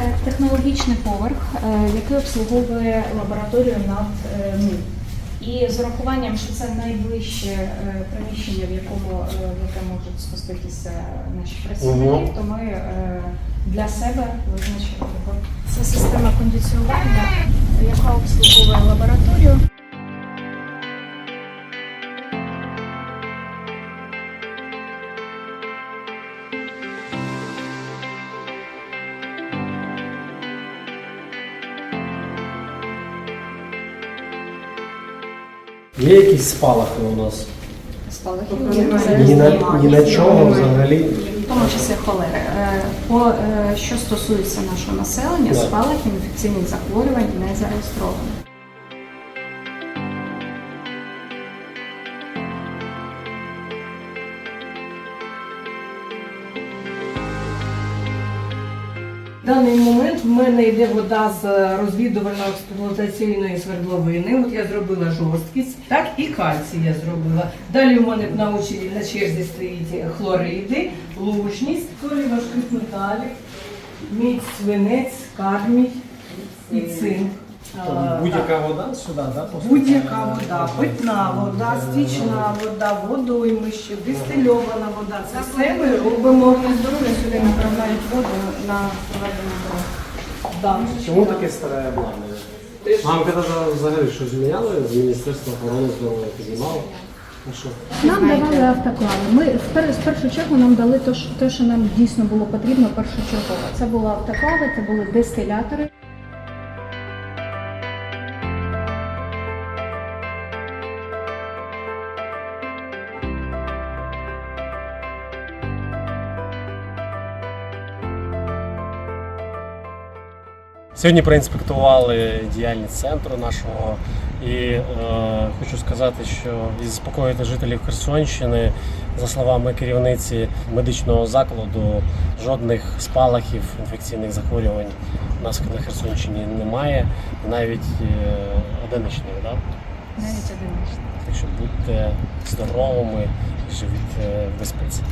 е, технологічний поверх, е, який обслуговує лабораторію над е, НУ. І з урахуванням, що це найближче е, приміщення, в якому е, в яке можуть спуститися наші працівники, то ми е, для себе визначили його. Це система кондиціювання, яка обслуговує лабораторію. Є якісь спалахи у нас? Спалахи Ні на, ні на чого взагалі. в тому числі холери. Е, По е, що стосується нашого населення, Да. спалахів інфекційних захворювань не зареєстровано. Даний момент в мене йде вода з розвідувально-експлуатаційної свердловини. От я зробила жорсткість, так і кальцій я зробила. Далі в мене на очі на черзі стоїть хлориди, лужність, солі важких металів, мідь, свинець, кармій і цинк. А, Будь-яка вода сюди, да? Будь-яка вода, питна вода, стічна вода, водоймище, дистильована вода. Це все ми робимо. Здоров'я сюди направляють воду на проведення. Чому таке старе обладнання? Нам коли взагалі щось зміняли з Міністерства охорони здоров'я піднімало? Нам давали автоклави. Ми в пер- в першу чергу нам дали те, що- те, що нам дійсно було потрібно першочергово. Це були автоклави, це були дистилятори. Сьогодні проінспектували діяльність центру нашого і е, хочу сказати, що і заспокоїти жителів Херсонщини, за словами керівниці медичного закладу, жодних спалахів інфекційних захворювань у нас на Херсонщині немає, навіть е, одиничних. Да? Навіть одиничний. Так що будьте здоровими і живіть е, в безпеці.